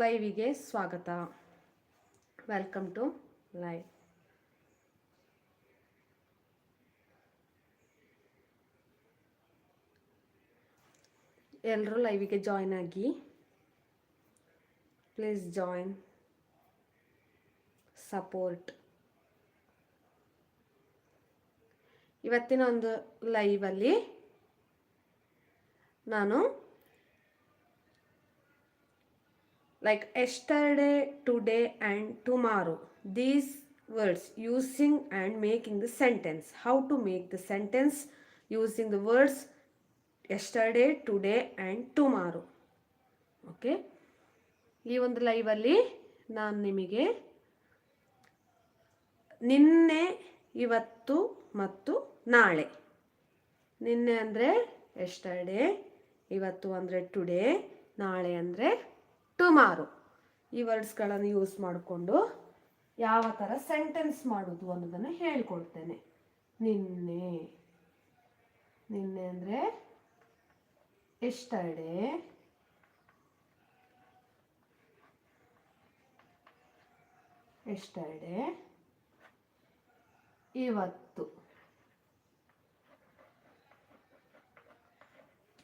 ಲೈವಿಗೆ ಸ್ವಾಗತ. Welcome to live ಎಲ್ಲರೂ ಲೈವಿಗೆ ಜಾಯ್ನ್ ಆಗಿ. ಪ್ಲೀಸ್ ಜಾಯ್ನ್ ಸಪೋರ್ಟ್ ಇವತ್ತಿನ ಒಂದು ಲೈವಲ್ಲಿ ನಾನು like yesterday today and tomorrow these words using and making the sentence how to make the sentence using the words yesterday today and tomorrow okay ಈ ಒಂದು ಲೈವಲ್ಲಿ ನಾನು ನಿಮಗೆ ನಿನ್ನೆ, ಇವತ್ತು ಮತ್ತು ನಾಳೆ. ನಿನ್ನೆ ಅಂದರೆ ಎಸ್ಟರ್ಡೆ ಇವತ್ತು ಅಂದರೆ ಟುಡೇ ನಾಳೆ ಅಂದರೆ ಟುಮಾರೋ ಈ ವರ್ಡ್ಸ್ಗಳನ್ನು ಯೂಸ್ ಮಾಡಿಕೊಂಡು ಯಾವ ಥರ ಸೆಂಟೆನ್ಸ್ ಮಾಡೋದು ಅನ್ನೋದನ್ನು ಹೇಳ್ಕೊಡ್ತೇನೆ. ನಿನ್ನೆ ನಿನ್ನೆ ಅಂದರೆ ಎಷ್ಟೇ ಎಷ್ಟೇ ಇವತ್ತು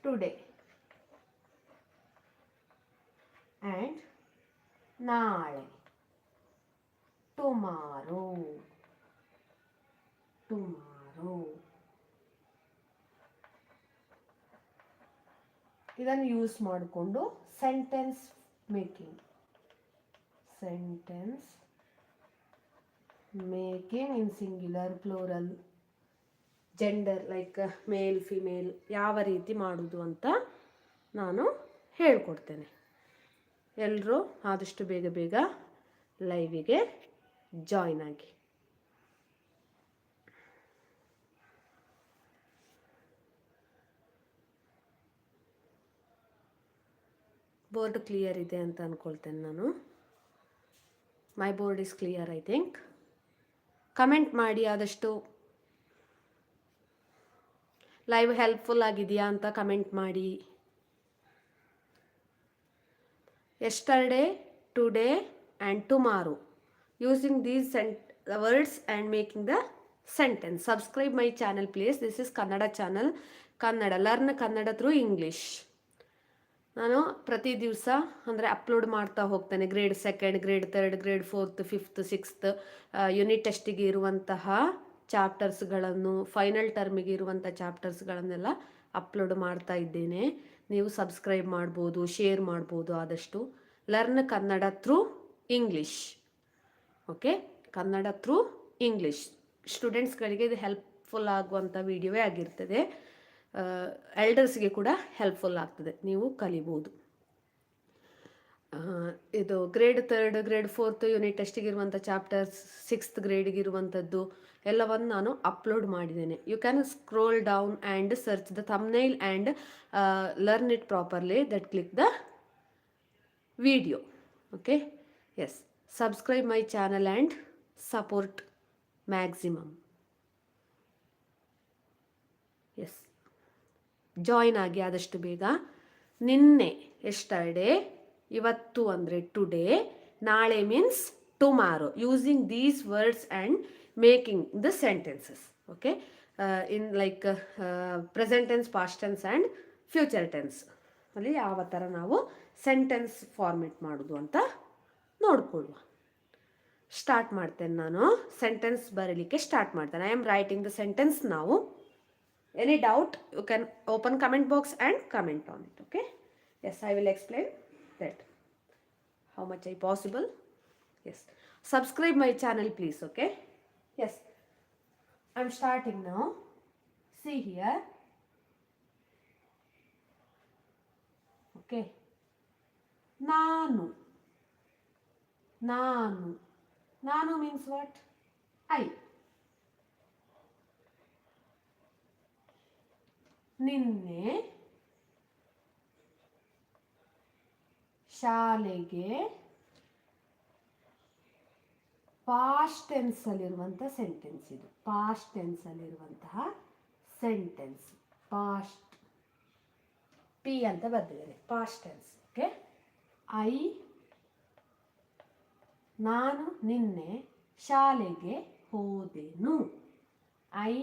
ಟುಡೇ ಆ್ಯಂಡ್ ನಾಳೆ ಟುಮಾರೋ ಟುಮಾರೋ ಇದನ್ನು ಯೂಸ್ ಮಾಡಿಕೊಂಡು sentence making sentence making in singular plural gender like male female ಯಾವ ರೀತಿ ಮಾಡೋದು ಅಂತ ನಾನು ಹೇಳ್ಕೊಡ್ತೇನೆ. ಎಲ್ಲರೂ ಆದಷ್ಟು ಬೇಗ ಬೇಗ ಲೈವಿಗೆ ಜಾಯ್ನ್ ಆಗಿ. ಬೋರ್ಡ್ ಕ್ಲಿಯರ್ ಇದೆ ಅಂತ ಅಂದ್ಕೊಳ್ತೇನೆ ನಾನು. My board is clear I think comment ಮಾಡಿ ಆದಷ್ಟು ಲೈವ್ ಹೆಲ್ಪ್ಫುಲ್ ಆಗಿದೆಯಾ ಅಂತ ಕಮೆಂಟ್ ಮಾಡಿ. Yesterday, today and tomorrow using these sent words and making the sentence subscribe my channel please this is Kannada channel Kannada learn Kannada through English ನಾನು ಪ್ರತಿ ದಿವಸ ಅಂದರೆ upload ಮಾಡ್ತಾ ಹೋಗ್ತೇನೆ. Grade second grade third grade fourth fifth sixth unit ಟೆಸ್ಟಿಗೆ ಇರುವಂತಹ ಚಾಪ್ಟರ್ಸ್ಗಳನ್ನು final ಟರ್ಮಿಗೆ ಇರುವಂಥ ಚಾಪ್ಟರ್ಸ್ಗಳನ್ನೆಲ್ಲ upload ಮಾಡ್ತಾ ಇದ್ದೇನೆ. ನೀವು ಸಬ್ಸ್ಕ್ರೈಬ್ ಮಾಡ್ಬೋದು ಶೇರ್ ಮಾಡ್ಬೋದು ಆದಷ್ಟು. Learn Kannada through English okay Kannada through English ಸ್ಟೂಡೆಂಟ್ಸ್ಗಳಿಗೆ ಇದು ಹೆಲ್ಪ್ಫುಲ್ ಆಗುವಂಥ ವಿಡಿಯೋವೇ ಆಗಿರ್ತದೆ. ಎಲ್ಡರ್ಸ್ಗೆ ಕೂಡ ಹೆಲ್ಪ್ಫುಲ್ ಆಗ್ತದೆ. ನೀವು ಕಲಿಬೋದು. ಇದು grade third grade fourth unit ಟೆಸ್ಟಿಗಿರುವಂಥ chapters sixth ಗ್ರೇಡ್ಗಿರುವಂಥದ್ದು ಎಲ್ಲವನ್ನು ನಾನು ಅಪ್ಲೋಡ್ ಮಾಡಿದ್ದೇನೆ. You can scroll down and search the thumbnail and learn it properly that click the video okay yes subscribe my channel and support maximum yes join ಆಗಿ ಆದಷ್ಟು ಬೇಗ ನಿನ್ನೆ yesterday ಇವತ್ತು ಅಂದರೆ ಟುಡೇ ನಾಳೆ means tomorrow using these words and making the sentences okay in like present tense past tense and future tense ಅಲ್ಲಿ ಯಾವ ಥರ ನಾವು ಸೆಂಟೆನ್ಸ್ ಫಾರ್ಮೆಟ್ ಮಾಡೋದು ಅಂತ ನೋಡ್ಕೊಳ್ಳುವ. ಸ್ಟಾರ್ಟ್ ಮಾಡ್ತೇನೆ ನಾನು. ಸೆಂಟೆನ್ಸ್ ಬರೀಲಿಕ್ಕೆ ಸ್ಟಾರ್ಟ್ ಮಾಡ್ತೇನೆ. I am writing the sentence ನಾವು any doubt you can open comment box and comment on it okay yes I will explain. that how much i possible yes subscribe my channel please okay yes i'm starting now see here okay ನಾನು ನಾನು ನಾನು means what i ನಿನ್ನೆ ಶಾಲೆಗೆ past ಟೆನ್ಸಲ್ಲಿರುವಂಥ sentence ಇದು. Past ಟೆನ್ಸಲ್ಲಿರುವಂತಹ sentence past P ಅಂತ ಬರ್ತಿದ್ದಾರೆ ಪಾಸ್ಟ್ ಟೆನ್ಸ್ ಓಕೆ ಐ ನಾನು ನಿನ್ನೆ ಶಾಲೆಗೆ ಹೋದೆನು. ಐ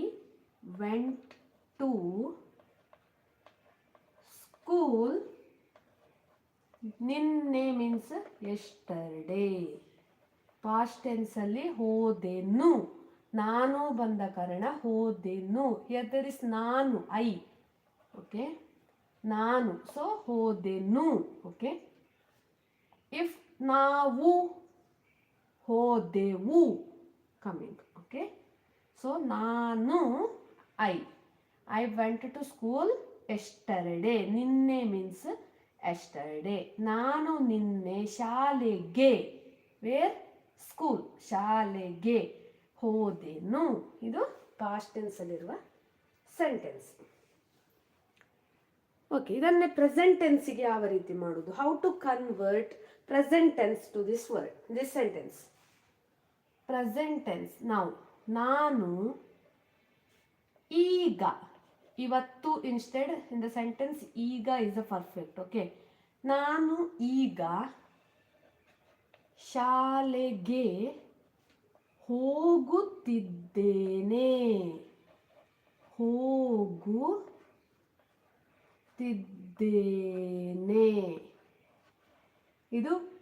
ವೆಂಟ್ ಟು ಸ್ಕೂಲ್ ನಿನ್ನೆ ಮೀನ್ಸ್ ಎಸ್ಟರ್ಡೇ ಪಾಸ್ಟ್ ಟೆನ್ಸಲ್ಲಿ ಹೋದೆನು ನಾನು ಬಂದ ಕಾರಣ ಹೋದೆನು ಹಿಯರ್ ದರ್ ಇಸ್ ನಾನು ಐ ಓಕೆ ನಾನು ಸೊ ಹೋದೆನು ಓಕೆ ಇಫ್ ನಾವು ಹೋದೆವು ಕಮಿಂಗ್ ಓಕೆ ಸೊ ನಾನು I I went to school yesterday ನಿನ್ನೆ ಮೀನ್ಸ್ ಎಸ್ಟರ್ಡೇ ನಾನು ನಿನ್ನೆ ಶಾಲೆಗೆ ವೇರ್ ಸ್ಕೂಲ್ ಶಾಲೆಗೆ ಹೋದೆನು. ಇದು ಪಾಸ್ಟ್ ಟೆನ್ಸಲ್ಲಿರುವ ಸೆಂಟೆನ್ಸ್ ಓಕೆ ಇದನ್ನೇ ಪ್ರೆಸೆಂಟೆನ್ಸಿಗೆ ಯಾವ ರೀತಿ ಮಾಡೋದು? How to convert present tense to this word this sentence present tense ನಾವು ನಾನು ಈಗ ಇವತ್ತು ಇನ್ಸ್ಟೆಡ್ ಇನ್ ದ ಸೆಂಟೆನ್ಸ್ ಈಗ ಇಸ್ ಅ ಪರ್ಫೆಕ್ಟ್ ಓಕೆ ನಾನು ಈಗ ಶಾಲೆಗೆ ಹೋಗುತ್ತಿದ್ದೇನೆ. ಹೋಗು ತಿದ್ದೇನೆ ಇದು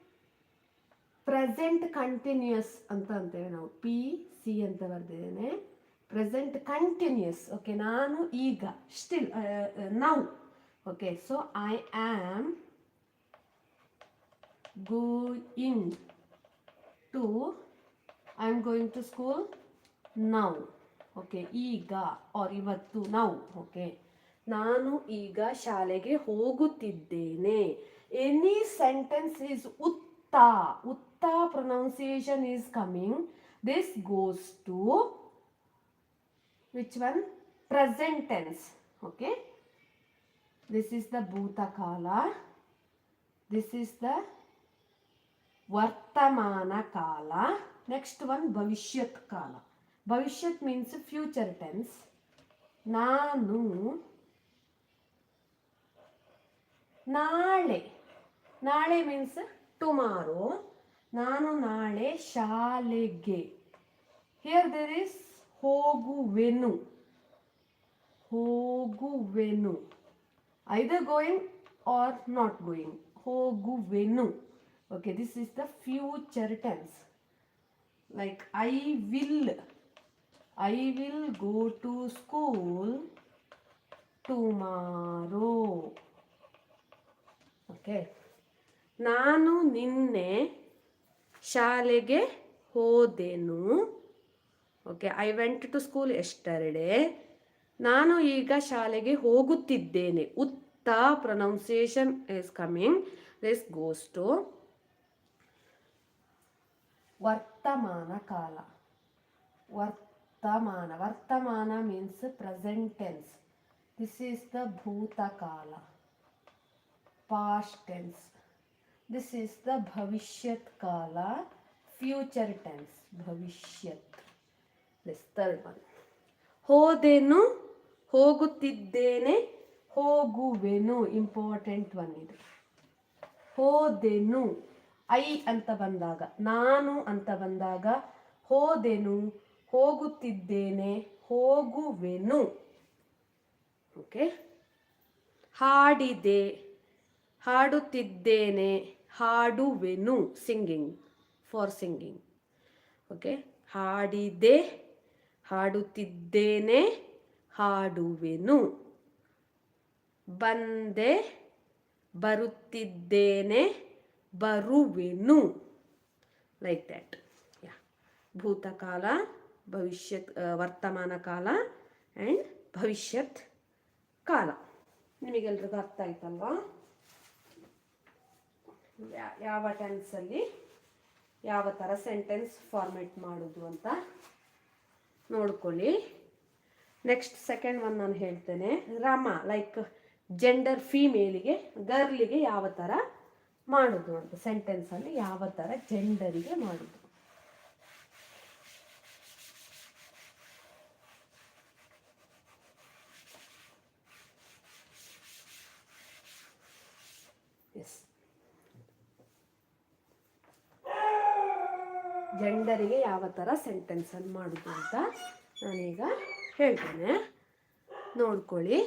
ಪ್ರೆಸೆಂಟ್ ಕಂಟಿನ್ಯೂಯಸ್ ಅಂತ ಅಂತೇವೆ ನಾವು. ಪಿ ಸಿ ಅಂತ ಬರ್ದಿದ್ದೇನೆ. ಪ್ರೆಸೆಂಟ್ ಕಂಟಿನ್ಯೂಸ್ ಓಕೆ ನಾನು ಈಗ still now okay so I am going to I am going to school now okay ಈಗ ಆರ್ ಇವತ್ತು ನೌ ಓಕೆ ನಾನು ಈಗ ಶಾಲೆಗೆ ಹೋಗುತ್ತಿದ್ದೇನೆ. ಎನಿ ಸೆಂಟೆನ್ಸ್ ಈಸ್ ಉತ್ತ ಉತ್ತ pronunciation is coming this goes to which one present tense okay this is the bhutakala this is the vartamana kala next one bhavishyat kala bhavishyat means future tense ನಾನು ನಾಳೆ ನಾಳೆ means tomorrow ನಾನು ನಾಳೆ ಶಾಲೆಗೆ here there is ಹೋಗುವೆನು. ಹೋಗುವೆನು. Either going or not going ಹೋಗುವೆನು. Okay this is the future tense like I will I will go to school tomorrow okay ನಾನು ನಿನ್ನೆ ಶಾಲೆಗೆ ಹೋದೆನು. Okay I went to school yesterday ನಾನು ಈಗ ಶಾಲೆಗೆ ಹೋಗುತ್ತಿದ್ದೇನೆ. ಉತ್ತ pronunciation is coming this goes to ವರ್ತಮಾನ ಕಾಲ. ವರ್ತಮಾನ ವರ್ತಮಾನ means present tense this is the ಭೂತಕಾಲ. Past tense this is the ಭವಿಷ್ಯತ್ ಕಾಲ. ಫ್ಯೂಚರ್ ಟೆನ್ಸ್ ಭವಿಷ್ಯತ್. ಒನ್ ಹೋದೆನು, ಹೋಗುತ್ತಿದ್ದೇನೆ, ಹೋಗುವೆನು. ಇಂಪಾರ್ಟೆಂಟ್ ಒನ್ ಇದು. ಹೋದೆನು, ಐ ಅಂತ ಬಂದಾಗ, ನಾನು ಅಂತ ಬಂದಾಗ, ಹೋದೆನು, ಹೋಗುತ್ತಿದ್ದೇನೆ, ಹೋಗುವೆನು. ಓಕೆ ಹಾಡಿದೆ, ಹಾಡುತ್ತಿದ್ದೇನೆ, ಹಾಡುವೆನು. ಸಿಂಗಿಂಗ್ ಫಾರ್ ಸಿಂಗಿಂಗ್ ಓಕೆ ಹಾಡಿದೆ ಹಾಡುತ್ತಿದ್ದೇನೆ, ಹಾಡುವೆನು. ಬಂದೆ, ಬರುತ್ತಿದ್ದೇನೆ, ಬರುವೆನು. ಲೈಕ್ ದ್ಯಾಟ್ ಯಾ ಭೂತಕಾಲ, ಭವಿಷ್ಯತ್ ವರ್ತಮಾನ ಕಾಲ ಆ್ಯಂಡ್ ಭವಿಷ್ಯತ್ ಕಾಲ. ನಿಮಗೆಲ್ರಿಗೂ ಅರ್ಥ ಆಯ್ತಲ್ವಾ? ಯಾವ ಟೆನ್ಸಲ್ಲಿ ಯಾವ ಥರ ಸೆಂಟೆನ್ಸ್ ಫಾರ್ಮೇಟ್ ಮಾಡೋದು ಅಂತ? ನೋಡ್ಕೊಳ್ಳಿ. ನೆಕ್ಸ್ಟ್ ಸೆಕೆಂಡ್ ಒನ್ ನಾನು ಹೇಳ್ತೇನೆ. ರಾಮ ಲೈಕ್ ಜೆಂಡರ್ ಫೀಮೇಲಿಗೆ ಗರ್ಲಿಗೆ ಯಾವ ಥರ ಮಾಡೋದು ಅಂತ ಸೆಂಟೆನ್ಸಲ್ಲಿ ಯಾವ ಥರ ಜೆಂಡರಿಗೆ ಮಾಡೋದು ಎಸ್ ಜೆಂಡರಿಗೆ ಯಾವ ಥರ ಸೆಂಟೆನ್ಸನ್ನು ಮಾಡೋದು ಅಂತ ನಾನೀಗ ಹೇಳ್ತೇನೆ. ನೋಡ್ಕೊಳ್ಳಿ.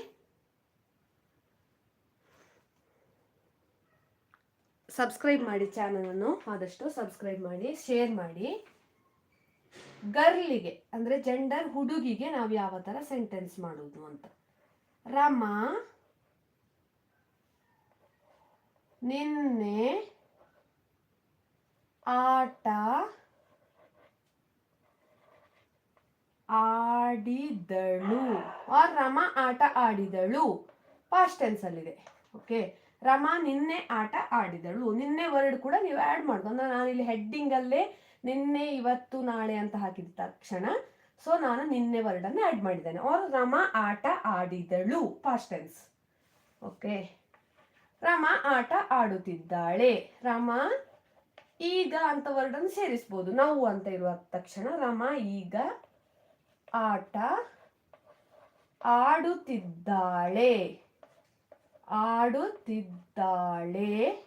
ಸಬ್ಸ್ಕ್ರೈಬ್ ಮಾಡಿ ಚಾನಲನ್ನು ಆದಷ್ಟು ಸಬ್ಸ್ಕ್ರೈಬ್ ಮಾಡಿ ಶೇರ್ ಮಾಡಿ. ಗರ್ಲಿಗೆ, ಅಂದರೆ ಜೆಂಡರ್ ಹುಡುಗಿಗೆ ನಾವು ಯಾವ ಥರ ಸೆಂಟೆನ್ಸ್ ಮಾಡೋದು ಅಂತ. ರಮ, ನಿನ್ನೆ, ಆಟ ಆಡಿದಳು. ಆರ್ ರಮ ಆಟ ಆಡಿದಳು. ಪಾಸ್ಟ್ ಟೆನ್ಸ್ ಅಲ್ಲಿದೆ. ಓಕೆ ರಮ ನಿನ್ನೆ ಆಟ ಆಡಿದಳು. ನಿನ್ನೆ ವರ್ಡ್ ಕೂಡ ನೀವು ಆ್ಯಡ್ ಮಾಡೋದು ಅಂದ್ರೆ ನಾನು ಇಲ್ಲಿ ಹೆಡ್ಡಿಂಗ್ ಅಲ್ಲೇ ನಿನ್ನೆ, ಇವತ್ತು, ನಾಳೆ ಅಂತ ಹಾಕಿದ ತಕ್ಷಣ ಸೊ ನಾನು ನಿನ್ನೆ ವರ್ಡ್ ಅನ್ನು ಆ್ಯಡ್ ಮಾಡಿದ್ದೇನೆ. ಆರ್ ರಮ ಆಟ ಆಡಿದಳು. ಪಾಸ್ಟ್ ಟೆನ್ಸ್ ಓಕೆ ರಮ ಆಟ ಆಡುತ್ತಿದ್ದಾಳೆ. ರಮ ಈಗ ಅಂತ ವರ್ಡ್ ಅನ್ನು ಸೇರಿಸ್ಬೋದು. ನಾವು ಅಂತ ಇರುವ ತಕ್ಷಣ ರಮ ಈಗ ಆಟ ಆಡುತ್ತಿದ್ದಾಳೆ. ಆಡುತ್ತಿದ್ದಾಳೆ.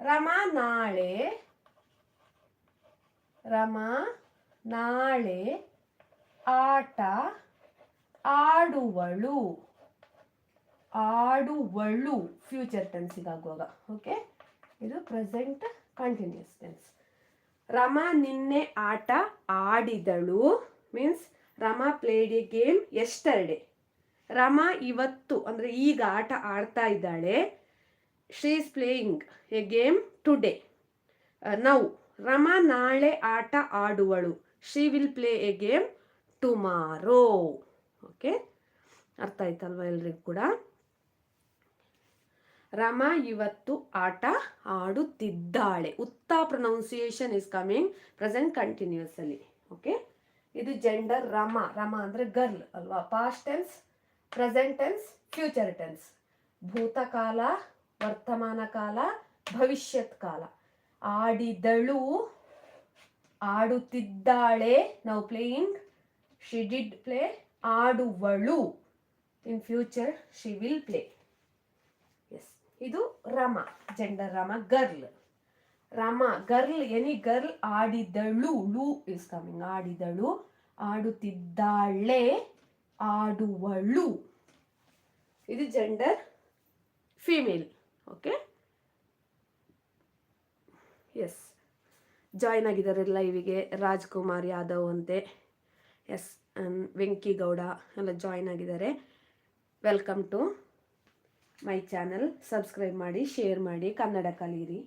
ರಮಾ ನಾಳೆ. ರಮಾ ನಾಳೆ ಆಟ ಆಡುವಳು. ಆಡುವಳು. ಫ್ಯೂಚರ್ ಟೆನ್ಸಿಗಾಗುವಾಗ ಓಕೆ ಇದು ಪ್ರೆಸೆಂಟ್ ಕಂಟಿನ್ಯೂಸ್ ಟೆನ್ಸ್ ರಮಾ ನಿನ್ನೆ ಆಟ ಆಡಿದಳು. Means Rama played a game yesterday Rama ಇವತ್ತು ಅಂದರೆ ಈಗ ಆಟ ಆಡ್ತಾ ಇದ್ದಾಳೆ. She is playing a game today now Rama ನಾಳೆ ಆಟ ಆಡುವಳು. She will play a game tomorrow okay ಅರ್ಥ ಆಯ್ತಲ್ವ ಎಲ್ರಿಗೂ ಕೂಡ? ರಮ ಇವತ್ತು ಆಟ ಆಡುತ್ತಿದ್ದಾಳೆ. ಉತ್ತ pronunciation is coming present continuous ಅಲ್ಲಿ ಓಕೆ ಇದು ಜೆಂಡರ್ ರಮ ರಮ ಅಂದ್ರೆ ಗರ್ಲ್ ಅಲ್ವಾ? Past tense present tense future tense ಭೂತಕಾಲ ವರ್ತಮಾನ ಕಾಲ, ಭವಿಷ್ಯತ್ ಕಾಲ. ಆಡಿದಳು, ಆಡುತ್ತಿದ್ದಾಳೆ. ನಾವು playing she did play ಆಡುವಳು. In future she will play yes ಇದು Rama gender Rama girl Rama, girl, any girl ಆಡಿದಳು. ಲು ಇಸ್ ಕಮಿಂಗ್ ಆಡಿದಳು, ಆಡುತ್ತಿದ್ದಾಳೆ, ಆಡುವಳು. ಇದು gender female okay yes join ಆಗಿದ್ದಾರೆ ಲೈವಿಗೆ ರಾಜ್ಕುಮಾರ್ ಯಾದವ್ ಅಂತೆ. ಎಸ್ ವೆಂಕಿ ಗೌಡ ಎಲ್ಲ ಜಾಯ್ನ್ ಆಗಿದ್ದಾರೆ. Welcome to my channel subscribe ಮಾಡಿ ಶೇರ್ ಮಾಡಿ, ಕನ್ನಡ ಕಲೀರಿ.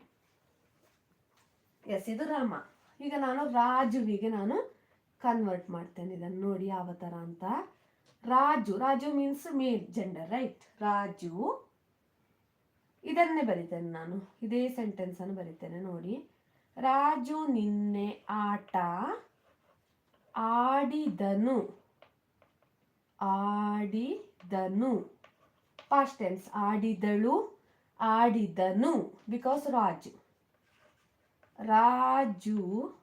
ಎಸ್ ಇದು ರಾಮ. ಈಗ ನಾನು ರಾಜುವಿಗೆ ನಾನು ಕನ್ವರ್ಟ್ ಮಾಡ್ತೇನೆ. ಇದನ್ನು ನೋಡಿ ಯಾವ ಥರ ಅಂತ. Raju Raju means male gender right Raju. ಇದನ್ನೇ ಬರಿತೇನೆ ನಾನು. ಇದೇ ಸೆಂಟೆನ್ಸ್ ಅನ್ನು ಬರಿತೇನೆ, ನೋಡಿ. ರಾಜು ನಿನ್ನೆ ಆಟ ಆಡಿದನು. ಆಡಿದನು. ಪಾಸ್ಟ್ ಟೆನ್ಸ್ ಆಡಿದಳು, ಆಡಿದನು. ಬಿಕಾಸ್ ರಾಜು. ರಾಜು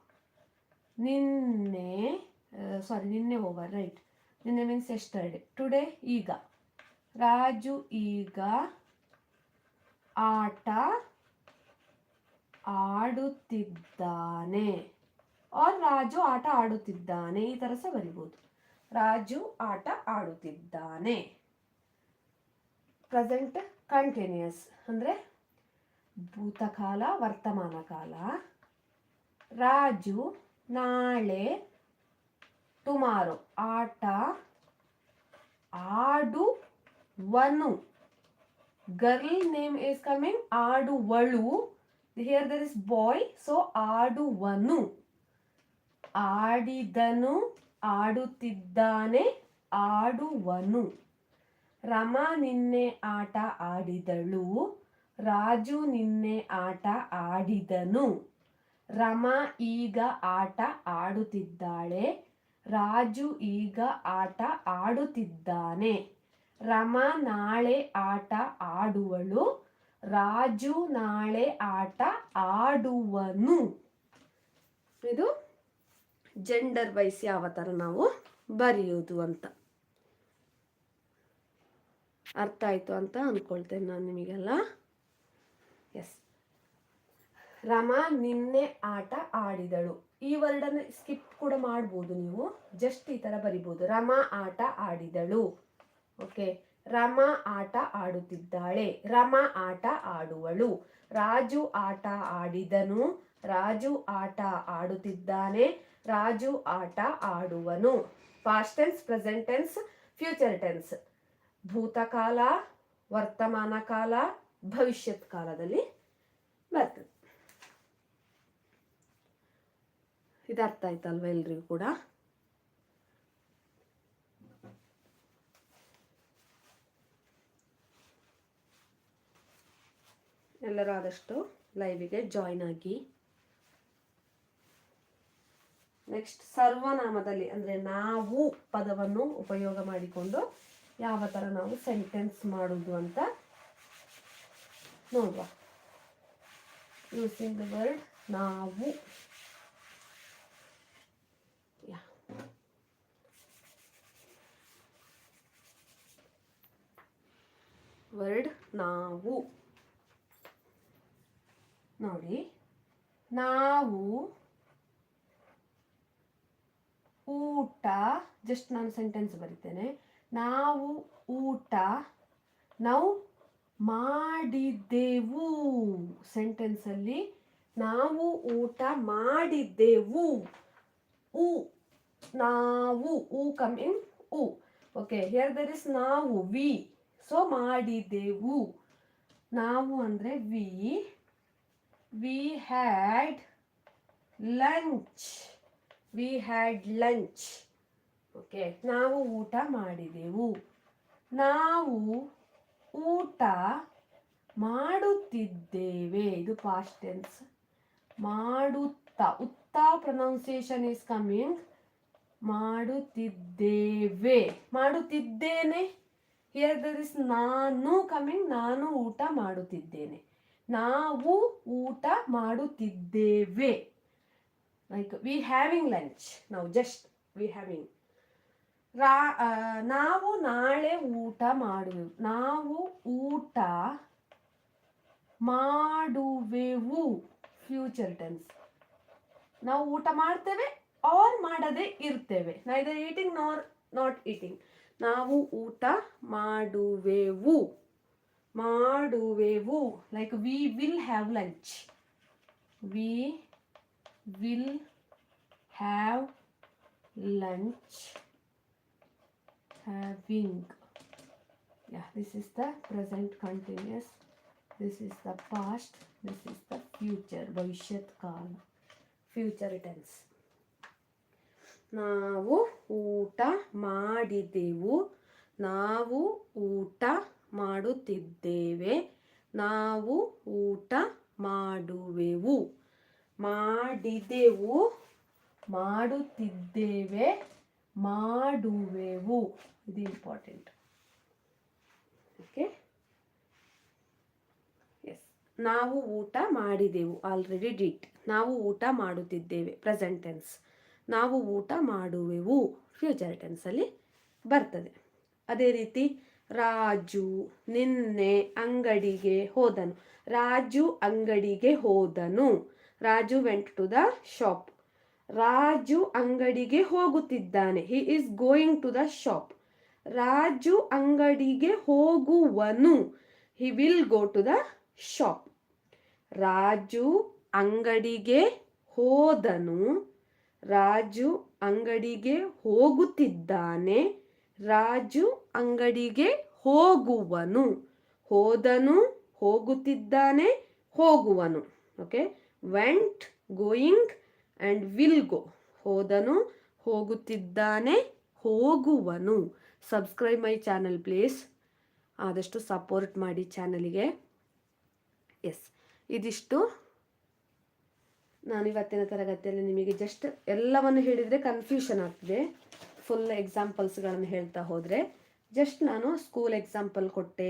ನಿನ್ನೆ ಸಾರಿ ನಿನ್ನೆ ಓವರ್ ರೈಟ್ ನಿನ್ನೆ ಮೀನ್ಸ್ ಎಸ್ಟರ್ಡೆ ಟುಡೇ ಈಗ. ರಾಜು ಈಗ ಆಟ ಆಡುತ್ತಿದ್ದಾನೆ. ಆರ್ ರಾಜು ಆಟ ಆಡುತ್ತಿದ್ದಾನೆ. ಈ ಥರ ಸಹ ಬರಿಬೋದು. ರಾಜು ಆಟ ಆಡುತ್ತಿದ್ದಾನೆ. ಪ್ರೆಸೆಂಟ್ ಕಂಟಿನ್ಯೂಸ್ ಅಂದರೆ ಭೂತಕಾಲ ವರ್ತಮಾನ ಕಾಲ ರಾಜು ನಾಳೆ ಟುಮಾರೋ. ಆಟ ಆಡು ವನು girl name is coming ಆಡುವಳು. Here there is boy so ಆಡುವನು. ಆಡಿದನು, ಆಡುತ್ತಿದ್ದಾನೆ, ಆಡುವನು. ರಮಾ ನಿನ್ನೆ ಆಟ ಆಡಿದಳು. ರಾಜು ನಿನ್ನೆ ಆಟ ಆಡಿದನು. ರಮಾ ಈಗ ಆಟ ಆಡುತ್ತಿದ್ದಾಳೆ. ರಾಜು ಈಗ ಆಟ ಆಡುತ್ತಿದ್ದಾನೆ. ರಮಾ ನಾಳೆ ಆಟ ಆಡುವಳು. ರಾಜು ನಾಳೆ ಆಟ ಆಡುವನು. ಇದು ಜೆಂಡರ್ ವೈಸ್ ಯಾವ ಥರ ನಾವು ಬರೆಯೋದು ಅಂತ. ಅರ್ಥ ಆಯಿತು ಅಂತ ಅಂದ್ಕೊಳ್ತೇನೆ ನಾನು ನಿಮಗೆಲ್ಲ. ಎಸ್ ರಮಾ ನಿನ್ನೆ ಆಟ ಆಡಿದಳು. ಈ ವರ್ಡನ್ನು ಸ್ಕಿಪ್ ಕೂಡ ಮಾಡ್ಬೋದು ನೀವು. ಜಸ್ಟ್ ಈ ಥರ ಬರಿಬೋದು. ರಮಾ ಆಟ ಆಡಿದಳು. ಓಕೆ. ರಮಾ ಆಟ ಆಡುತ್ತಿದ್ದಾಳೆ. ರಮಾ ಆಟ ಆಡುವಳು. ರಾಜು ಆಟ ಆಡಿದನು. ರಾಜು ಆಟ ಆಡುತ್ತಿದ್ದಾನೆ. ರಾಜು ಆಟ ಆಡುವನು. Past tense present tense future tense ಭೂತಕಾಲ, ವರ್ತಮಾನ ಕಾಲ ಭವಿಷ್ಯತ್ ಕಾಲದಲ್ಲಿ ಬರ್ತದೆ. ಇದರ್ಥ ಆಯ್ತಲ್ವ ಎಲ್ರಿಗೂ ಕೂಡ? ಎಲ್ಲರೂ ಆದಷ್ಟು ಲೈವಿಗೆ ಜಾಯ್ನ್ ಆಗಿ. ನೆಕ್ಸ್ಟ್ ಸರ್ವನಾಮದಲ್ಲಿ ಅಂದರೆ ನಾವು ಪದವನ್ನು ಉಪಯೋಗ ಮಾಡಿಕೊಂಡು ಯಾವ ಥರ ನಾವು ಸೆಂಟೆನ್ಸ್ ಮಾಡುವುದು ಅಂತ ನೋಡುವ. ಯೂಸಿಂಗ್ ದ ವರ್ಡ್ ನಾವು. ವರ್ಡ್ ನಾವು. ನೋಡಿ. ನಾವು ಊಟ ಜಸ್ಟ್ ನಾನು ಸೆಂಟೆನ್ಸ್ ಬರಿತೇನೆ. ನಾವು ಊಟ, ನಾವು ಮಾಡಿದ್ದೆವು. ಸೆಂಟೆನ್ಸಲ್ಲಿ, ನಾವು ಊಟ ಮಾಡಿದ್ದೆವು. ಉ ನಾವು ಉ coming uh okay here there is ನಾವು, ವಿ. ಸೊ ಮಾಡಿದ್ದೆವು. ನಾವು ಅಂದರೆ we. We had lunch we had lunch okay, ನಾವು ಊಟ ಮಾಡಿದೆವು ನಾವು ಊಟ ಮಾಡುತ್ತಿದ್ದೇವೆ. ಇದು ಪಾಸ್ಟ್ ಟೆನ್ಸ್ ಮಾಡುತ್ತಾ, ಉತ್ತ ಪ್ರೊನೌನ್ಸಿಯೇಷನ್ ಇಸ್ ಕಮಿಂಗ್ ಮಾಡುತ್ತಿದ್ದೇವೆ. ಮಾಡುತ್ತಿದ್ದೇನೆ. ಹಿಯರ್ ದರ್ ಇಸ್ ನಾನು ಕಮಿಂಗ್ ನಾನು ಊಟ ಮಾಡುತ್ತಿದ್ದೇನೆ. ನಾವು ಊಟ ಮಾಡುತ್ತಿದ್ದೇವೆ. ಲೈಕ್ ವಿ ಹ್ಯಾವಿಂಗ್ ಲಂಚ್ ನಾವು ಜಸ್ಟ್ ವಿ ಹ್ಯಾವಿಂಗ್ ರಾ ನಾವು ನಾಳೆ ಊಟ ಮಾಡುವೆವು. ನಾವು ಊಟ ಮಾಡುವೆವು. ಫ್ಯೂಚರ್ ಟೆನ್ಸ್ ನಾವು ಊಟ ಮಾಡ್ತೇವೆ ಆರ್ ಮಾಡದೆ ಇರ್ತೇವೆ. Neither eating nor not eating ನಾವು ಊಟ ಮಾಡುವೆವು. ಮಾಡುವೆವು. Like we will have lunch we will have lunch having yeah this is the present continuous this is the past this is the future bhavishyat ಕಾಲ future tense ನಾವು ಊಟ ಮಾಡಿದೆವು ನಾವು ಊಟ ಮಾಡುತ್ತಿದ್ದೇವೆ ನಾವು ಊಟ ಮಾಡುವೆವು ಮಾಡಿದೆವು ಮಾಡುತ್ತಿದ್ದೇವೆ ಮಾಡುವೆವು. ಇದು ಇಂಪಾರ್ಟೆಂಟ್ ಓಕೆ ಎಸ್ ನಾವು ಊಟ ಮಾಡಿದೆವು. ಆಲ್ರೆಡಿ ಡಿಟ್ ನಾವು ಊಟ ಮಾಡುತ್ತಿದ್ದೇವೆ. ಪ್ರೆಸೆಂಟ್ ಟೆನ್ಸ್ ನಾವು ಊಟ ಮಾಡುವೆವು. ಫ್ಯೂಚರ್ ಟೆನ್ಸಲ್ಲಿ ಬರ್ತದೆ. ಅದೇ ರೀತಿ, ರಾಜು ನಿನ್ನೆ ಅಂಗಡಿಗೆ ಹೋದನು. ರಾಜು ಅಂಗಡಿಗೆ ಹೋದನು. Raju went to the shop Raju ಅಂಗಡಿಗೆ ಹೋಗುತ್ತಿದ್ದಾನೆ. He is going to the shop Raju ಅಂಗಡಿಗೆ ಹೋಗುವನು. He will go to the shop Raju ಅಂಗಡಿಗೆ ಹೋದನು. ರಾಜು ಅಂಗಡಿಗೆ ಹೋಗುತ್ತಿದ್ದಾನೆ. ರಾಜು ಅಂಗಡಿಗೆ ಹೋಗುವನು. ಹೋದನು, ಹೋಗುತ್ತಿದ್ದಾನೆ, ಹೋಗುವನು. Okay went going and will go ಹೋದನು, ಹೋಗುತ್ತಿದ್ದಾನೆ, ಹೋಗುವನು. ಸಬ್ಸ್ಕ್ರೈಬ್ ಮೈ ಚಾನಲ್ ಪ್ಲೀಸ್ ಆದಷ್ಟು ಸಪೋರ್ಟ್ ಮಾಡಿ ಚಾನಲಿಗೆ ಎಸ್ ಇದಿಷ್ಟು. ನಾನು ಇವತ್ತಿನ ತರಗತಿಯಲ್ಲಿ ನಿಮಗೆ ಜಸ್ಟ್ ಎಲ್ಲವನ್ನು ಹೇಳಿದರೆ ಕನ್ಫ್ಯೂಷನ್ ಆಗ್ತದೆ. ಫುಲ್ ಎಕ್ಸಾಂಪಲ್ಸ್ಗಳನ್ನು ಹೇಳ್ತಾ ಹೋದರೆ. ಜಸ್ಟ್ ನಾನು ಸ್ಕೂಲ್ ಎಕ್ಸಾಂಪಲ್ ಕೊಟ್ಟೆ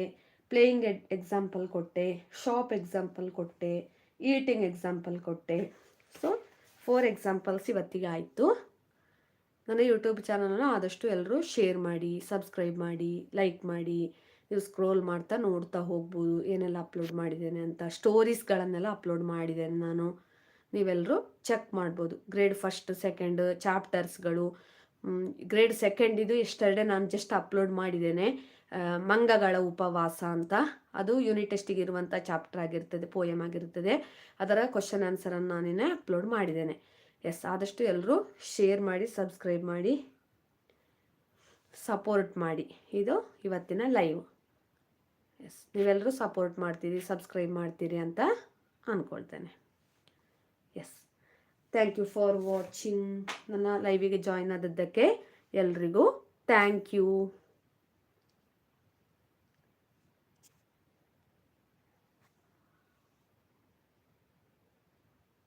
ಪ್ಲೇಯಿಂಗ್ ಎಕ್ಸಾಂಪಲ್ ಕೊಟ್ಟೆ ಶಾಪ್ ಎಕ್ಸಾಂಪಲ್ ಕೊಟ್ಟೆ ಈಟಿಂಗ್ ಎಕ್ಸಾಂಪಲ್ ಕೊಟ್ಟೆ. ಸೊ ಫೋರ್ ಎಕ್ಸಾಂಪಲ್ಸ್ ಇವತ್ತಿಗೆ ಆಯಿತು. ನನ್ನ ಯೂಟ್ಯೂಬ್ ಚಾನಲನ್ನು ಆದಷ್ಟು ಎಲ್ಲರೂ ಶೇರ್ ಮಾಡಿ, ಸಬ್ಸ್ಕ್ರೈಬ್ ಮಾಡಿ, ಲೈಕ್ ಮಾಡಿ, ನೀವು ಸ್ಕ್ರೋಲ್ ಮಾಡ್ತಾ ನೋಡ್ತಾ ಹೋಗ್ಬೋದು, ಏನೆಲ್ಲ ಅಪ್ಲೋಡ್ ಮಾಡಿದ್ದೇನೆ ಅಂತ, ಸ್ಟೋರೀಸ್ಗಳನ್ನೆಲ್ಲ ಅಪ್ಲೋಡ್ ಮಾಡಿದ್ದೇನೆ ನಾನು. ನೀವೆಲ್ಲರೂ ಚೆಕ್ ಮಾಡ್ಬೋದು. ಗ್ರೇಡ್ ಫಸ್ಟ್, ಸೆಕೆಂಡ್, ಚಾಪ್ಟರ್ಸ್ಗಳು ಗ್ರೇಡ್ ಸೆಕೆಂಡ್ ಇದು ಎಷ್ಟೆರಡೇ ನಾನು ಜಸ್ಟ್ ಅಪ್ಲೋಡ್ ಮಾಡಿದ್ದೇನೆ. ಮಂಗಗಳ ಉಪವಾಸ ಅಂತ. ಅದು ಯೂನಿಟ್ ಟೆಸ್ಟಿಗೆ ಇರುವಂಥ ಚಾಪ್ಟರ್ ಆಗಿರ್ತದೆ ಪೋಯಮ್ ಆಗಿರ್ತದೆ. ಅದರ ಕ್ವಶನ್ ಆನ್ಸರನ್ನು ನಾನೇ ಅಪ್ಲೋಡ್ ಮಾಡಿದ್ದೇನೆ. ಎಸ್ ಆದಷ್ಟು ಎಲ್ಲರೂ ಶೇರ್ ಮಾಡಿ ಸಬ್ಸ್ಕ್ರೈಬ್ ಮಾಡಿ ಸಪೋರ್ಟ್ ಮಾಡಿ. ಇದು ಇವತ್ತಿನ ಲೈವ್ ಎಸ್ ನೀವೆಲ್ಲರೂ ಸಪೋರ್ಟ್ ಮಾಡ್ತೀರಿ ಸಬ್ಸ್ಕ್ರೈಬ್ ಮಾಡ್ತೀರಿ ಅಂತ ಅಂದ್ಕೊಳ್ತೇನೆ yes thank you for watching ನನ್ನ ಲೈವಿಗೆ ಜಾಯ್ನ್ ಆದದ್ದಕ್ಕೆ ಎಲ್ರಿಗೂ ಥ್ಯಾಂಕ್ ಯು